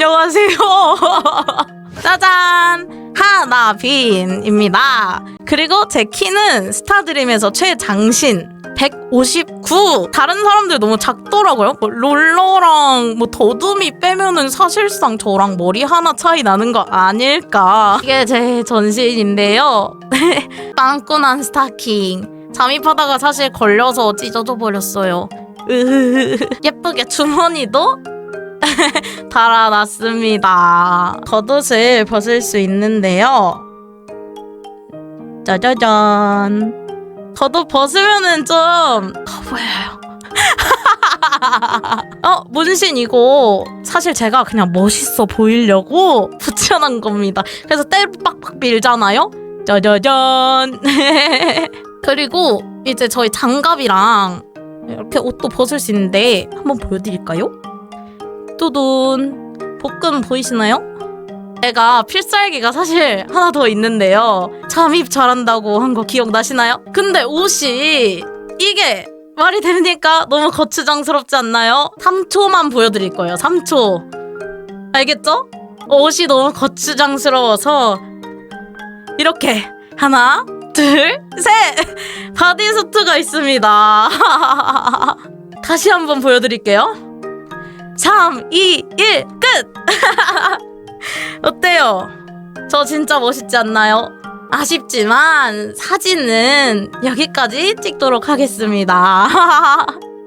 안녕하세요. 짜잔! 하나빈입니다. 그리고 제 키는 스타드림에서 최장신 159. 다른 사람들 너무 작더라고요. 뭐 롤러랑 뭐 더듬이 빼면은 사실상 저랑 머리 하나 차이 나는 거 아닐까. 이게 제 전신인데요. 빵꾸난 스타킹. 잠입하다가 사실 걸려서 찢어져 버렸어요. 예쁘게 주머니도 달아놨습니다. 겉옷을 벗을 수 있는데요. 짜자잔. 겉옷 벗으면은 좀 커 보여요. 어, 문신 이거 사실 제가 그냥 멋있어 보이려고 붙여놓은 겁니다. 그래서 때로 빡빡 밀잖아요. 짜자잔. 그리고 이제 저희 장갑이랑 이렇게 옷도 벗을 수 있는데 한번 보여드릴까요? 뚜둔 복근 보이시나요? 제가 필살기가 사실 하나 더 있는데요. 잠입 잘한다고 한 거 기억나시나요? 근데 옷이 이게 말이 됩니까? 너무 거추장스럽지 않나요? 3초만 보여드릴 거예요. 3초. 알겠죠? 옷이 너무 거추장스러워서 이렇게 하나, 둘, 셋! 바디수트가 있습니다. 다시 한번 보여드릴게요. 3, 2, 1, 끝! 어때요? 저 진짜 멋있지 않나요? 아쉽지만 사진은 여기까지 찍도록 하겠습니다.